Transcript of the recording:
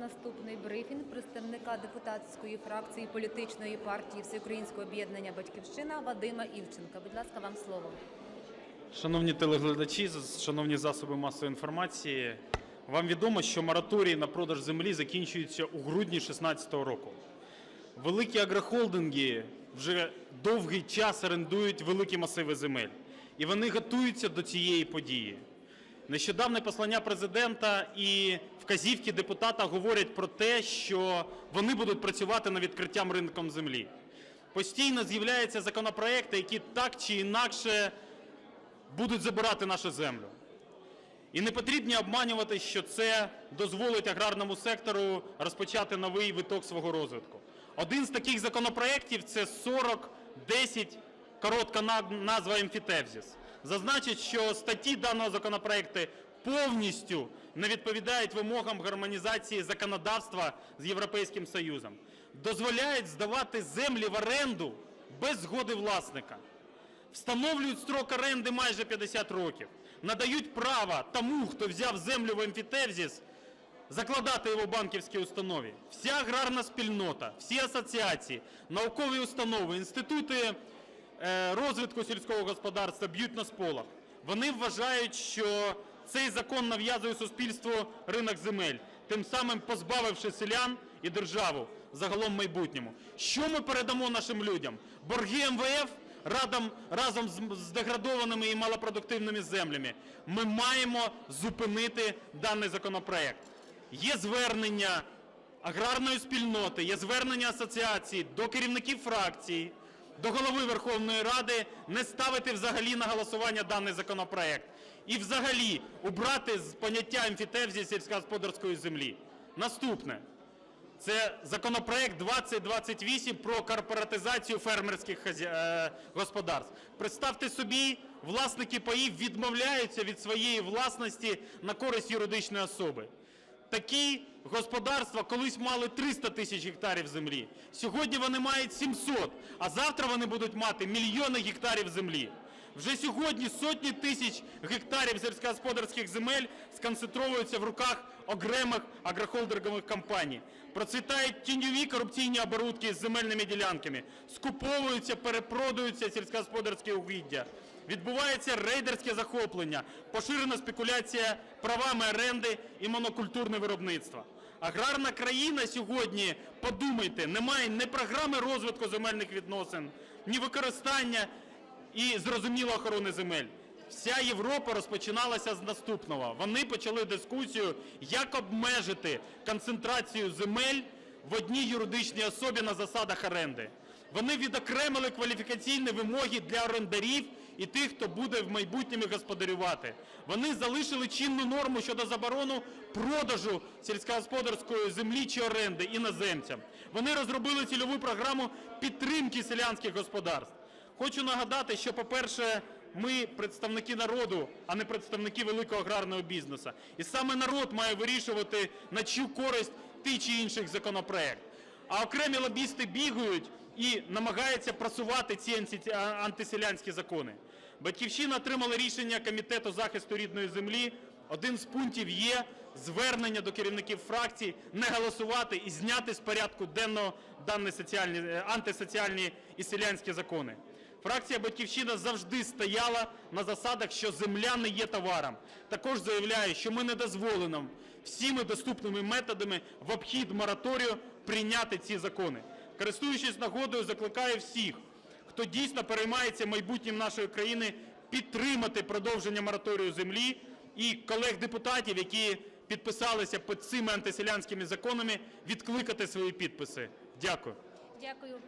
Наступний брифінг представника депутатської фракції політичної партії Всеукраїнського об'єднання Батьківщина Вадима Івченка. Будь ласка, вам слово. Шановні телеглядачі, шановні засоби масової інформації, вам відомо, що мораторій на продаж землі закінчується у грудні 2016 року. Великі агрохолдинги вже довгий час орендують великі масиви земель, і вони готуються до цієї події. Нещодавне послання президента і вказівки депутата говорять про те, що вони будуть працювати над відкриттям ринком землі. Постійно з'являються законопроекти, які так чи інакше будуть забирати нашу землю. І не потрібно обманювати, що це дозволить аграрному сектору розпочати новий виток свого розвитку. Один з таких законопроєктів – це 4010, коротка на- назва емфітевзіс. Зазначить, що статті даного законопроекту повністю не відповідають вимогам гармонізації законодавства з Європейським Союзом. Дозволяють здавати землі в оренду без згоди власника встановлюють строк оренди майже 50 років, надають право тому, хто взяв землю в емфітевзіс, закладати його в банківській установі. Вся аграрна спільнота, всі асоціації, наукові установи, інститути розвитку сільського господарства б'ють на сполох. Вони вважають, що цей закон нав'язує суспільству ринок земель, тим самим позбавивши селян і державу загалом майбутньому. Що ми передамо нашим людям? Борги МВФ радом, разом з, деградованими і малопродуктивними землями. Ми маємо зупинити даний законопроект. Є звернення аграрної спільноти, є звернення асоціації до керівників фракцій, до голови Верховної Ради не ставити взагалі на голосування даний законопроект. І взагалі убрати з поняття емфітевзії сільськогосподарської землі. Наступне. Це законопроект 2028 про корпоратизацію фермерських е, господарств. Представте собі, власники паїв відмовляються від своєї власності на користь юридичної особи. Такі господарства колись мали 300 тисяч гектарів землі. Сьогодні вони мають 700, а завтра вони будуть мати мільйони гектарів землі. Вже сьогодні сотні тисяч гектарів сільськогосподарських земель сконцентровуються в руках окремих агрохолдингових компаній. Процвітають тіньові корупційні оборудки з земельними ділянками, скуповуються, перепродуються сільськогосподарські угіддя. Відбувається рейдерське захоплення, поширена спекуляція правами оренди і монокультурне виробництво. Аграрна країна сьогодні, подумайте, не має ні програми розвитку земельних відносин, ні використання і зрозуміло охорони земель. Вся Європа розпочиналася з наступного. Вони почали дискусію, як обмежити концентрацію земель в одній юридичній особі на засадах оренди. Вони відокремили кваліфікаційні вимоги для орендарів і тих, хто буде в майбутньому господарювати. Вони залишили чинну норму щодо заборону продажу сільськогосподарської землі чи оренди іноземцям. Вони розробили цільову програму підтримки селянських господарств. Хочу нагадати, що, по-перше, ми представники народу, а не представники великого аграрного бізнесу. І саме народ має вирішувати, на чию користь той чи інший законопроект. А окремі лобісти бігають і намагаються просувати ці антиселянські закони. Батьківщина отримала рішення Комітету захисту рідної землі. Один з пунктів є звернення до керівників фракцій не голосувати і зняти з порядку денного дані е, антисоціальні і селянські закони. Фракція «Батьківщина» завжди стояла на засадах, що земля не є товаром. Також заявляє, що ми не дозволимо всіми доступними методами в обхід мораторію прийняти ці закони. Користуючись нагодою, закликаю всіх, хто дійсно переймається майбутнім нашої країни, підтримати продовження мораторію землі і колег-депутатів, які підписалися під цими антиселянськими законами, відкликати свої підписи. Дякую. Дякую.